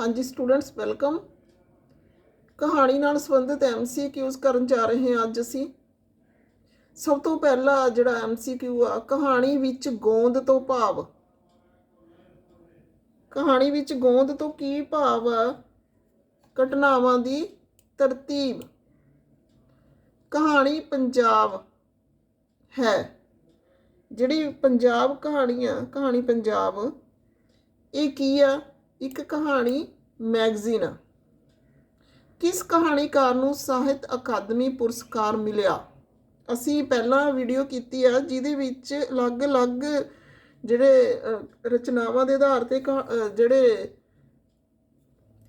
ਹਾਂਜੀ students welcome ਕਹਾਣੀ ਨਾਲ ਸੰਬੰਧਿਤ ਐਮਸੀਕਿਊਜ਼ ਕਰਨ ਜਾ ਰਹੇ ਹਾਂ ਅੱਜ ਅਸੀਂ। ਸਭ ਤੋਂ ਪਹਿਲਾ ਜਿਹੜਾ ਐਮਸੀਕਿਊ ਆ, ਕਹਾਣੀ ਵਿੱਚ ਗੋਂਦ ਤੋਂ ਭਾਵ। ਕਹਾਣੀ ਵਿੱਚ ਗੋਂਦ ਤੋਂ ਕੀ ਭਾਵ ਆ? ਘਟਨਾਵਾਂ ਦੀ ਤਰਤੀਬ। ਕਹਾਣੀ ਪੰਜਾਬ ਹੈ। ਜਿਹੜੀ ਪੰਜਾਬ ਕਹਾਣੀ ਆ, ਕਹਾਣੀ ਪੰਜਾਬ, ਇਹ ਕੀ ਆ? ਇੱਕ ਕਹਾਣੀ ਮੈਗਜ਼ੀਨ। ਕਿਸ ਕਹਾਣੀਕਾਰ ਨੂੰ ਸਾਹਿਤ ਅਕਾਦਮੀ ਪੁਰਸਕਾਰ ਮਿਲਿਆ? ਅਸੀਂ ਪਹਿਲਾਂ ਵੀਡੀਓ ਕੀਤੀ ਆ ਜਿਹਦੇ ਵਿੱਚ ਅਲੱਗ-ਅਲੱਗ ਜਿਹੜੇ ਰਚਨਾਵਾਂ ਦੇ ਆਧਾਰ ਤੇ ਕਹਾ- ਜਿਹੜੇ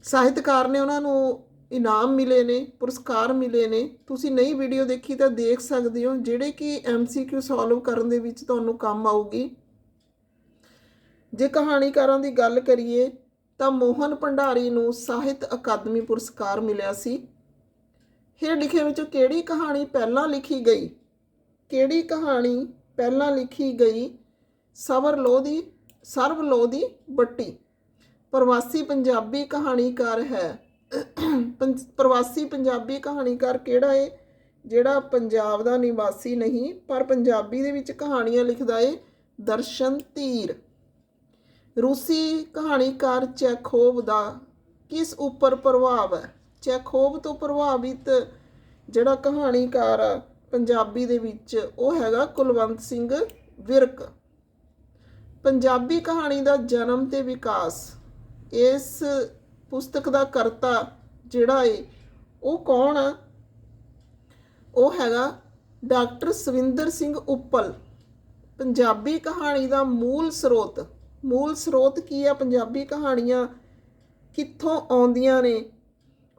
ਸਾਹਿਤਕਾਰ ਨੇ ਉਹਨਾਂ ਨੂੰ ਇਨਾਮ ਮਿਲੇ ਨੇ, ਪੁਰਸਕਾਰ ਮਿਲੇ ਨੇ। ਤੁਸੀਂ ਨਹੀਂ ਵੀਡੀਓ ਦੇਖੀ ਤਾਂ ਦੇਖ ਸਕਦੇ ਹੋ, ਜਿਹੜੇ ਕਿ ਐਮਸੀਕਿਊ ਸੋਲਵ ਕਰਨ ਦੇ ਵਿੱਚ ਤੁਹਾਨੂੰ ਕੰਮ ਆਊਗੀ। ਜੇ ਕਹਾਣੀਕਾਰਾਂ ਦੀ ਗੱਲ ਕਰੀਏ ਤਾਂ ਮੋਹਨ ਭੰਡਾਰੀ ਨੂੰ ਸਾਹਿਤ ਅਕਾਦਮੀ ਪੁਰਸਕਾਰ ਮਿਲਿਆ ਸੀ। ਹੇਠ ਲਿਖੇ ਵਿੱਚੋਂ ਕਿਹੜੀ ਕਹਾਣੀ ਪਹਿਲਾਂ ਲਿਖੀ ਗਈ? ਕਿਹੜੀ ਕਹਾਣੀ ਪਹਿਲਾਂ ਲਿਖੀ ਗਈ? ਸਵਰ ਲੋਧੀ ਸਰਵ ਲੋਧੀ ਬੱਟੀ। ਪ੍ਰਵਾਸੀ ਪੰਜਾਬੀ ਕਹਾਣੀਕਾਰ ਹੈ। ਪੰਜ- ਪ੍ਰਵਾਸੀ ਪੰਜਾਬੀ ਕਹਾਣੀਕਾਰ ਕਿਹੜਾ ਏ? ਜਿਹੜਾ ਪੰਜਾਬ ਦਾ ਨਿਵਾਸੀ ਨਹੀਂ, ਪਰ ਪੰਜਾਬੀ ਦੇ ਵਿੱਚ ਕਹਾਣੀਆਂ ਲਿਖਦਾ ਏ ਦਰਸ਼ਨ ਧੀਰ। ਰੂਸੀ ਕਹਾਣੀਕਾਰ ਚੈਖੋਵ ਦਾ ਕਿਸ ਉੱਪਰ ਪ੍ਰਭਾਵ ਹੈ? ਚੈਖੋਵ ਤੋਂ ਪ੍ਰਭਾਵਿਤ ਜਿਹੜਾ ਕਹਾਣੀਕਾਰ ਆ ਪੰਜਾਬੀ ਦੇ ਵਿੱਚ ਉਹ ਹੈਗਾ ਕੁਲਵੰਤ ਸਿੰਘ ਵਿਰਕ। ਪੰਜਾਬੀ ਕਹਾਣੀ ਦਾ ਜਨਮ ਤੇ ਵਿਕਾਸ, ਇਸ ਪੁਸਤਕ ਦਾ ਕਰਤਾ ਜਿਹੜਾ ਏ, ਉਹ ਕੌਣ ਆ? ਉਹ ਹੈਗਾ ਡਾਕਟਰ ਸਵਿੰਦਰ ਸਿੰਘ ਉੱਪਲ। ਪੰਜਾਬੀ ਕਹਾਣੀ ਦਾ ਮੂਲ ਸਰੋਤ ਮੂਲ ਸਰੋਤ ਕੀ ਆ? ਪੰਜਾਬੀ ਕਹਾਣੀਆਂ ਕਿੱਥੋਂ ਆਉਂਦੀਆਂ ਨੇ?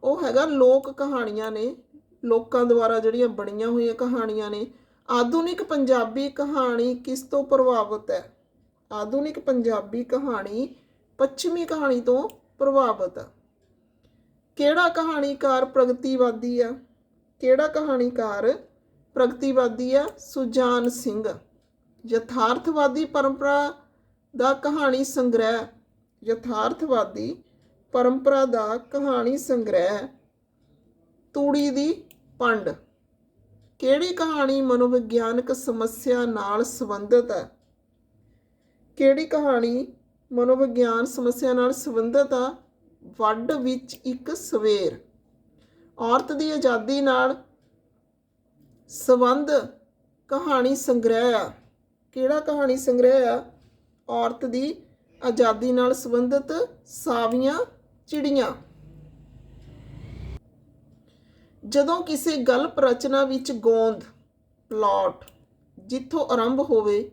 ਉਹ ਹੈਗਾ ਲੋਕ ਕਹਾਣੀਆਂ ਨੇ। ਲੋਕਾਂ ਦੁਆਰਾ ਜਿਹੜੀਆਂ ਬਣੀਆਂ ਹੋਈਆਂ ਕਹਾਣੀਆਂ ਨੇ। ਆਧੁਨਿਕ ਪੰਜਾਬੀ ਕਹਾਣੀ ਕਿਸ ਤੋਂ ਪ੍ਰਭਾਵਿਤ ਹੈ? ਆਧੁਨਿਕ ਪੰਜਾਬੀ ਕਹਾਣੀ ਪੱਛਮੀ ਕਹਾਣੀ ਤੋਂ ਪ੍ਰਭਾਵਿਤ ਹੈ ਕਿਹੜਾ ਕਹਾਣੀਕਾਰ ਪ੍ਰਗਤੀਵਾਦੀ ਆ? ਕਿਹੜਾ ਕਹਾਣੀਕਾਰ ਪ੍ਰਗਤੀਵਾਦੀ ਆ? ਸੁਜਾਨ ਸਿੰਘ। ਯਥਾਰਥਵਾਦੀ ਪਰੰਪਰਾ ਦਾ ਕਹਾਣੀ ਸੰਗ੍ਰਹਿ, ਯਥਾਰਥਵਾਦੀ ਪਰੰਪਰਾ ਦਾ ਕਹਾਣੀ ਸੰਗ੍ਰਹਿ, ਤੂੜੀ ਦੀ ਪੰਡ। ਕਿਹੜੀ ਕਹਾਣੀ ਮਨੋਵਿਗਿਆਨਕ ਸਮੱਸਿਆ ਨਾਲ ਸੰਬੰਧਿਤ ਹੈ? ਕਿਹੜੀ ਕਹਾਣੀ ਮਨੋਵਿਗਿਆਨ ਸਮੱਸਿਆ ਨਾਲ ਸੰਬੰਧਿਤ ਆ? ਵੱਡ ਵਿੱਚ ਇੱਕ ਸਵੇਰ। ਔਰਤ ਦੀ ਆਜ਼ਾਦੀ ਨਾਲ ਸੰਬੰਧ ਕਹਾਣੀ ਸੰਗ੍ਰਹਿ ਆ। ਕਿਹੜਾ ਕਹਾਣੀ ਸੰਗ੍ਰਹਿ ਆ? ਔਰਤ ਦੀ ਆਜ਼ਾਦੀ ਨਾਲ ਸੰਬੰਧਿਤ ਸਾਵੀਆਂ ਚਿੜੀਆਂ। ਜਦੋਂ ਕਿਸੇ ਗਲਪ ਰਚਨਾ ਵਿੱਚ ਗੋਂਦ, ਪਲਾਟ ਜਿੱਥੋਂ ਆਰੰਭ ਹੋਵੇ,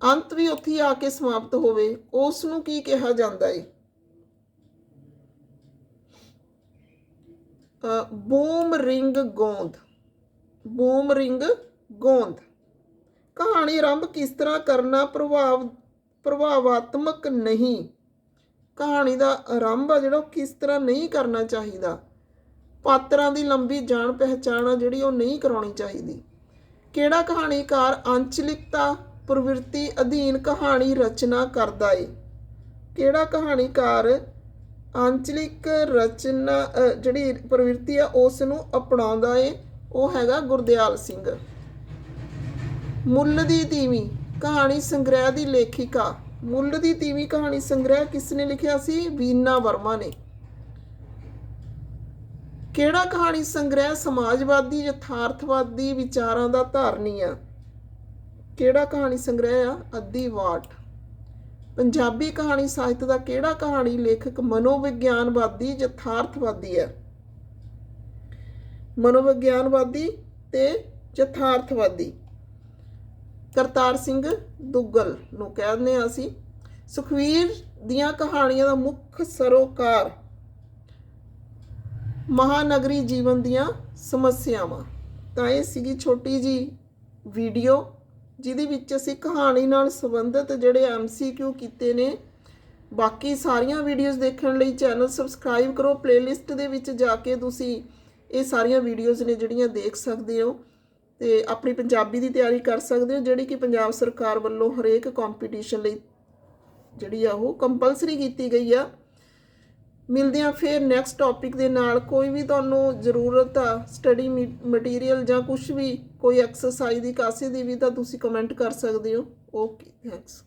ਅੰਤ ਵੀ ਉੱਥੇ ਆ ਕੇ ਸਮਾਪਤ ਹੋਵੇ ਉਸ ਨੂੰ ਕੀ ਕਿਹਾ ਜਾਂਦਾ ਏ? ਬੂਮ ਰਿੰਗ ਗੋਂਦ, ਬੂਮ ਰਿੰਗ ਗੋਂਦ। ਕਹਾਣੀ ਆਰੰਭ ਕਿਸ ਤਰ੍ਹਾਂ ਕਰਨਾ ਪ੍ਰਭਾਵ, ਪ੍ਰਭਾਵਾਤਮਕ ਨਹੀਂ। ਕਹਾਣੀ ਦਾ ਆਰੰਭ ਆ ਜਿਹੜਾ ਉਹ ਕਿਸ ਤਰ੍ਹਾਂ ਨਹੀਂ ਕਰਨਾ ਚਾਹੀਦਾ। ਪਾਤਰਾਂ ਦੀ ਲੰਬੀ ਜਾਣ ਪਹਿਚਾਣ ਆ ਜਿਹੜੀ ਉਹ ਨਹੀਂ ਕਰਾਉਣੀ ਚਾਹੀਦੀ। ਕਿਹੜਾ ਕਹਾਣੀਕਾਰ ਅੰਚਲਿਕਤਾ, ਪ੍ਰਵਿਰਤੀ ਅਧੀਨ ਕਹਾਣੀ ਰਚਨਾ ਕਰਦਾ ਏ? ਕਿਹੜਾ ਕਹਾਣੀਕਾਰ ਆਂਚਲਿਕ ਰਚਨਾ ਜਿਹੜੀ ਪ੍ਰਵਿਰਤੀ ਆ, ਉਸ ਨੂੰ ਅਪਣਾਉਂਦਾ ਏ? ਉਹ ਹੈਗਾ ਗੁਰਦਿਆਲ ਸਿੰਘ। ਮੁੱਲ ਦੀ ਤੀਵੀਂ, ਕਹਾਣੀ ਸੰਗ੍ਰਹਿ ਦੀ ਲੇਖਿਕਾ। ਮੁੱਲ ਦੀ ਤੀਵੀਂ ਕਹਾਣੀ ਸੰਗ੍ਰਹਿ ਕਿਸ ਨੇ ਲਿਖਿਆ ਸੀ? ਵੀਨਾ ਵਰਮਾ ਨੇ। ਕਿਹੜਾ ਕਹਾਣੀ ਸੰਗ੍ਰਹਿ ਸਮਾਜਵਾਦੀ, ਯਥਾਰਥਵਾਦੀ ਵਿਚਾਰਾਂ ਦਾ ਧਾਰਨੀ ਆ? ਕਿਹੜਾ ਕਹਾਣੀ ਸੰਗ੍ਰਹਿ ਆ? ਅੱਧੀ ਵਾਟ। ਪੰਜਾਬੀ ਕਹਾਣੀ ਸਾਹਿਤ ਦਾ ਕਿਹੜਾ ਕਹਾਣੀ ਲੇਖਕ ਮਨੋਵਿਗਿਆਨਵਾਦੀ, ਯਥਾਰਥਵਾਦੀ ਹੈ? ਮਨੋਵਿਗਿਆਨਵਾਦੀ ਤੇ ਯਥਾਰਥਵਾਦੀ। ਕਰਤਾਰ ਸਿੰਘ ਦੁੱਗਲ ਨੂੰ ਕਹਿੰਦੇ ਆ ਅਸੀਂ। ਸੁਖਵੀਰ ਦੀਆਂ ਕਹਾਣੀਆਂ ਦਾ ਮੁੱਖ ਸਰੋਕਾਰ ਮਹਾਨਗਰੀ ਜੀਵਨ ਦੀਆਂ ਸਮੱਸਿਆਵਾਂ। ਤਾਂ ਇਹ ਸੀਗੀ ਛੋਟੀ ਜੀ ਵੀਡੀਓ, ਜਿਹਦੇ ਵਿੱਚ ਅਸੀਂ ਕਹਾਣੀ ਨਾਲ ਸੰਬੰਧਿਤ ਜਿਹੜੇ ਐਮਸੀਕਿਊ ਕੀਤੇ ਨੇ, ਬਾਕੀ ਸਾਰੀਆਂ ਵੀਡੀਓਜ਼ ਦੇਖਣ ਲਈ ਚੈਨਲ ਸਬਸਕ੍ਰਾਈਬ ਕਰੋ ਪਲੇਲਿਸਟ ਦੇ ਵਿੱਚ ਜਾ ਕੇ ਤੁਸੀਂ ਇਹ ਸਾਰੀਆਂ ਵੀਡੀਓਜ਼ ਨੇ ਜਿਹੜੀਆਂ ਦੇਖ ਸਕਦੇ ਹੋ। ਤੇ ਆਪਣੀ ਪੰਜਾਬੀ ਦੀ ਤਿਆਰੀ ਕਰ ਸਕਦੇ ਹੋ, ਜਿਹੜੀ ਕਿ ਪੰਜਾਬ ਸਰਕਾਰ ਵੱਲੋਂ ਹਰੇਕ ਕੰਪੀਟੀਸ਼ਨ ਲਈ ਜਿਹੜੀ ਆ ਉਹ ਕੰਪਲਸਰੀ ਕੀਤੀ ਗਈ ਆ। ਮਿਲਦੇ ਹਾਂ ਫਿਰ ਨੈਕਸਟ ਟੌਪਿਕ ਦੇ ਨਾਲ। ਕੋਈ ਵੀ ਤੁਹਾਨੂੰ ਜ਼ਰੂਰਤ ਆ ਸਟੱਡੀ ਮਟੀਰੀਅਲ ਜਾਂ ਕੁਝ ਵੀ, ਕੋਈ ਐਕਸਰਸਾਈਜ਼ ਦੀ, ਕਾਸੇ ਦੀ ਵੀ, ਤਾਂ ਤੁਸੀਂ ਕਮੈਂਟ ਕਰ ਸਕਦੇ ਹੋ। Okay thanks